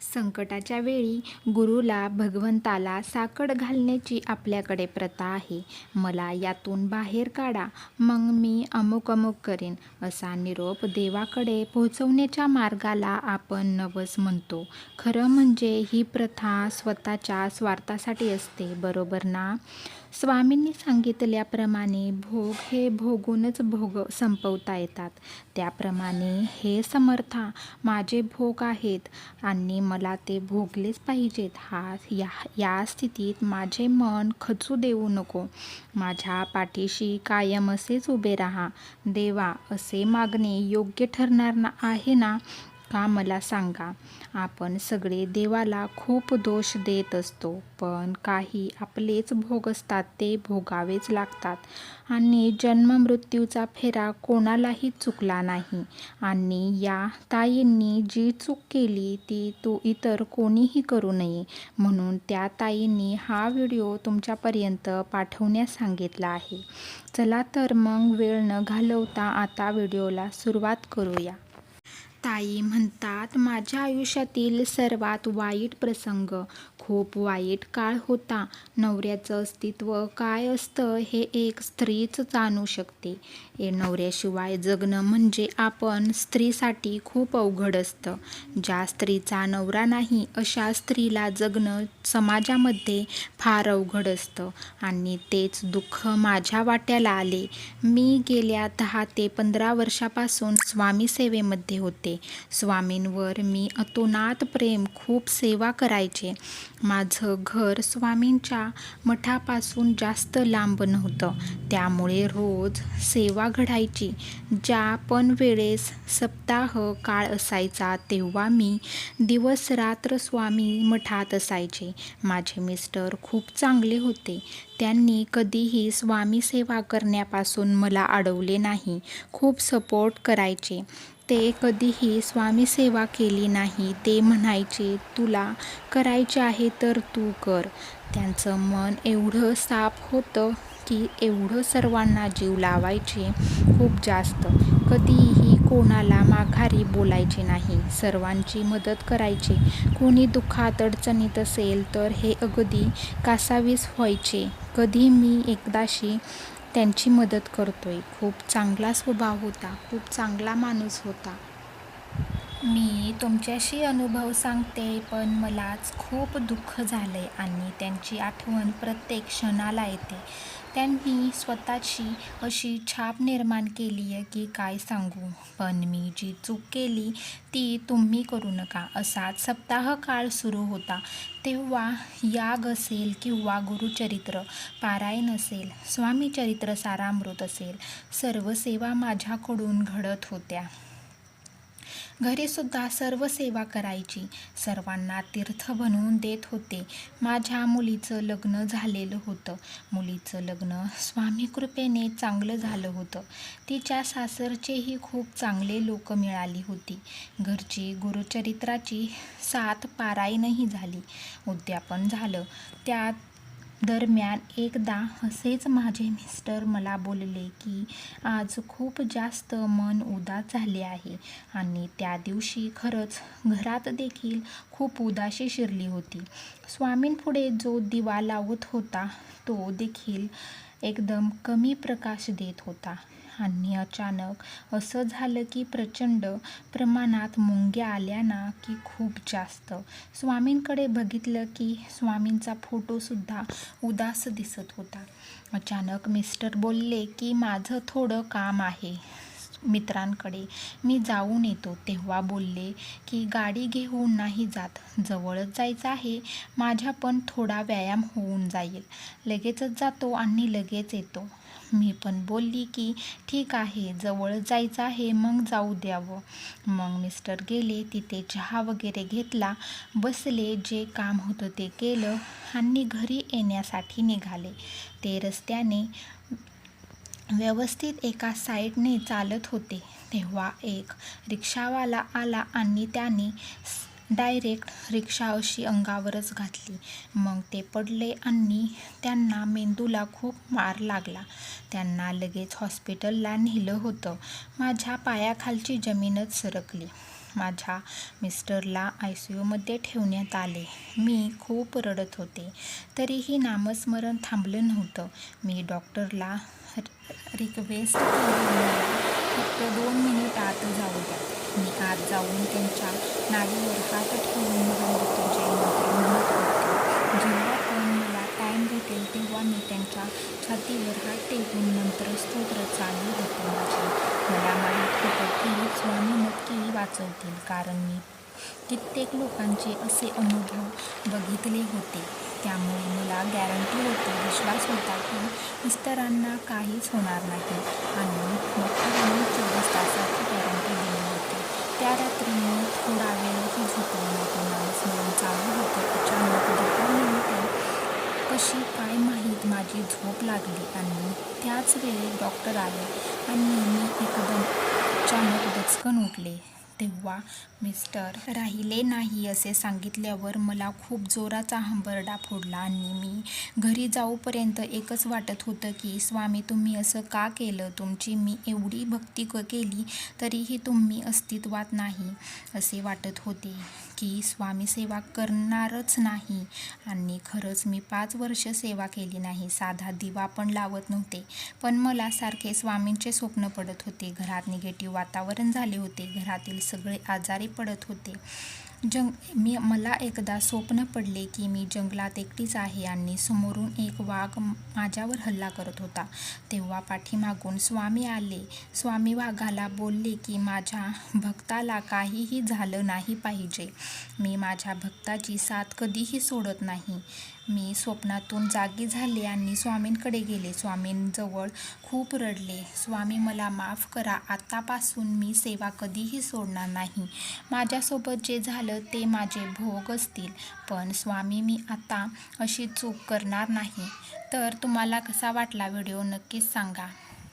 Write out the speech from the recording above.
संकटाच्या वेळी गुरुला भगवंताला साकड घालण्याची आपल्याकडे प्रथा आहे. मला यातून बाहेर काढा मग मी अमुक अमुक करेन असा निरोप देवाकडे पोहोचवण्याच्या मार्गाला आपण नवस म्हणतो. खरं म्हणजे ही प्रथा स्वतःच्या स्वार्थासाठी असते बरोबर ना? स्वामींनी सांगितल्याप्रमाणे भोग हे भोगूनच भोग संपवता येतात. त्याप्रमाणे हे समर्था माझे भोग आहेत आणि मला ते भोगलेच पाहिजेत. हा या या स्थितीत माझे मन खचू देऊ नको. माझ्या पाठीशी कायम असेच उभे राहा. देवा असे मागणे योग्य ठरणार ना आहे ना? का मला सांगा? आपण सगळे देवाला खूप दोष देत असतो पण काही आपलेच भोग असतात ते भोगावेच लागतात. आणि जन्ममृत्यूचा फेरा कोणालाही चुकला नाही. आणि या ताईंनी जी चूक केली ती तो इतर कोणीही करू नये. म्हणून त्या ताईंनी हा व्हिडिओ तुमच्यापर्यंत पाठवण्यास सांगितला आहे. चला तर मग वेळ न घालवता आता व्हिडिओला सुरुवात करूया. ताई म्हणतात माझ्या आयुष्यातील सर्वात वाईट प्रसंग खूप वाईट काळ होता. नवऱ्याचं अस्तित्व काय असतं हे एक स्त्रीच जाणू शकते. ए नवऱ्याशिवाय जगणं म्हणजे आपण स्त्रीसाठी खूप अवघड असतं. ज्या स्त्रीचा नवरा नाही अशा स्त्रीला जगणं समाजामध्ये फार अवघड असतं. आणि तेच दुःख माझ्या वाट्याला आले. मी गेल्या दहा ते पंधरा वर्षापासून स्वामी सेवेमध्ये होते. स्वामींवर मी अतोनात प्रेम खूप सेवा करायचे. माझं घर स्वामींच्या मठापासून जास्त लांब नव्हतं. त्यामुळे रोज सेवा घडायची. ज्या पण वेळेस सप्ताह काळ असायचा तेव्हा मी दिवस रात्र स्वामी मठात असायचे. माझे मिस्टर खूप चांगले होते. त्यांनी कधीही स्वामी सेवा करण्यापासून मला अडवले नाही. खूप सपोर्ट करायचे. ते कधीही स्वामीसेवा केली नाही ते म्हणायचे तुला करायचे आहे तर तू कर. त्यांचं मन एवढं साफ होतं की एवढं सर्वांना जीव लावायचे खूप जास्त. कधीही कोणाला माघारी बोलायचे नाही सर्वांची मदत करायचे. कोणी दुःखात अडचणीत असेल तर हे अगदी कासावीस व्हायचे. कधी मी एकदाशी त्यांची मदत करतो आहे खूप चांगला स्वभाव होता. खूप चांगला माणूस होता. मी तुमच्याशी अनुभव सांगते पण मलाच खूप दुःख झालं आहे आणि त्यांची आठवण प्रत्येक क्षणाला येते. त्यांनी स्वतःची अशी छाप निर्माण केली आहे की काय सांगू? पण मी जी चूक केली ती तुम्ही करू नका. असाच सप्ताह काळ सुरू होता. तेव्हा याग असेल किंवा गुरुचरित्र पारायण असेल स्वामी चरित्र सारामृत असेल सर्व सेवा माझ्याकडून घडत होत्या. घरीसुद्धा सर्व सेवा करायची. सर्वांना तीर्थ बनवून देत होते. माझ्या मुलीचं लग्न झालेलं होतं. मुलीचं लग्न स्वामी कृपेने चांगलं झालं होतं. तिच्या सासरचेही खूप चांगले लोक मिळाली होती. घरची गुरुचरित्राची सात पारायणही झाली. उद्यापन झालं. त्यात दरम्यान एकदा असेच माझे मिस्टर मला बोलले की आज खूप जास्त मन उदास झाले आहे आणि त्या दिवशी खरंच घरात देखील खूप उदाशी शिरली होती. स्वामींपुढे जो दिवा लावत होता तो देखील एकदम कमी प्रकाश देत होता. आणि अचानक असं झालं की प्रचंड प्रमाणात मुंग्या आल्या ना की खूप जास्त. स्वामींकडे बघितलं की स्वामींचा फोटोसुद्धा उदास दिसत होता. अचानक मिस्टर बोलले की माझं थोडं काम आहे मित्रांकडे. मी जाऊन येतो. तेव्हा बोलले की गाडी घेऊन नाही जात. जवळच जायचं आहे. माझ्या पण थोडा व्यायाम होऊन जाईल. लगेचच जातो आणि लगेच येतो. मी पण बोलली की ठीक आहे जवळ जायचं आहे मग जाऊ द्यावं. मग मिस्टर गेले तिथे चहा वगैरे घेतला बसले जे काम होतं ते केलं आणि घरी येण्यासाठी निघाले. ते रस्त्याने व्यवस्थित एका साईडने चालत होते. तेव्हा एक रिक्षावाला आला आणि त्याने डायरेक्ट रिक्षा अशी अंगावरच घातली. मग ते पडले आणि त्यांना मेंदूला खूप मार लागला. त्यांना लगेच हॉस्पिटलला नेलं होतं. माझ्या पायाखालची जमीनच सरकली. माझ्या मिस्टरला आय सी यूमध्ये ठेवण्यात आले. मी खूप रडत होते. तरीही नामस्मरण थांबलं नव्हतं. मी डॉक्टरला रिक्वेस्ट फक्त दोन मिनिट आत जाऊ द्या. मी आत जाऊन त्यांच्या नाडीवर हात ठेवून महामृत्युंजय मंत्र म्हणत होते जेव्हा पण मला टाईम भेटेल तेव्हा मी त्यांच्या छातीवर हात टेकून मंत्र स्तोत्र चालू होते माझे. मला माहीत होतं की स्वामी नक्की वाचवतील कारण मी कित्येक लोकांचे असे अनुभव बघितले होते. त्यामुळे मला गॅरंटी होती विश्वास होता की मिस्टरांना काहीच होणार नाही. आणि डॉक्टरांनी चोवीस तासाची गॅरंटी त्या रात्री मी थोडा वेळही झोपले माणूस नामस्मरण चालू होतं. अचानक दुपारनिमित्त कशी काय माहीत माझी झोप लागली आणि त्याच वेळी डॉक्टर आले आणि मी एकदम अचानक दचकन उठले. तेव्हा मिस्टर राहिले नाही असे सांगितल्यावर मला खूप जोराचा हंबरडा फोडला आणि मी घरी जाऊपर्यंत एकच वाटत होतं की स्वामी तुम्ही असं का केलं? तुमची मी एवढी भक्ती क केली तरीही तुम्ही अस्तित्वात नाही असे वाटत होते. की स्वामी सेवा करणारच नाही. आणि खरंच मी पाच वर्ष सेवा केली नाही. साधा दिवा पण लावत नव्हते. पण मला सारखे स्वामींचे स्वप्न पडत होते. घरात निगेटिव्ह वातावरण झाले होते. घरातील सगळे आजारी पडत होते. जंग मी मला एकदा स्वप्न पडले की मी जंगलात एकटीच आहे आणि समोरून एक वाघ माझ्यावर हल्ला करत होता. तेव्हा पाठीमागून स्वामी आले. स्वामी वाघाला बोलले की माझ्या भक्ताला काहीही झालं नाही पाहिजे. मी माझ्या भक्ताची साथ कधीही सोडत नाही. मी स्वप्नातून जागी झाले आणि स्वामींकडे गेले. स्वामींजवळ खूप रडले. स्वामी मला माफ करा आतापासून मी सेवा कधीही सोडणार नाही. माझ्यासोबत जे झालं ते माझे भोग असतील. पण स्वामी मी आता अशी चूक करणार नाही. तर तुम्हाला कसा वाटला? व्हिडिओ नक्कीच सांगा.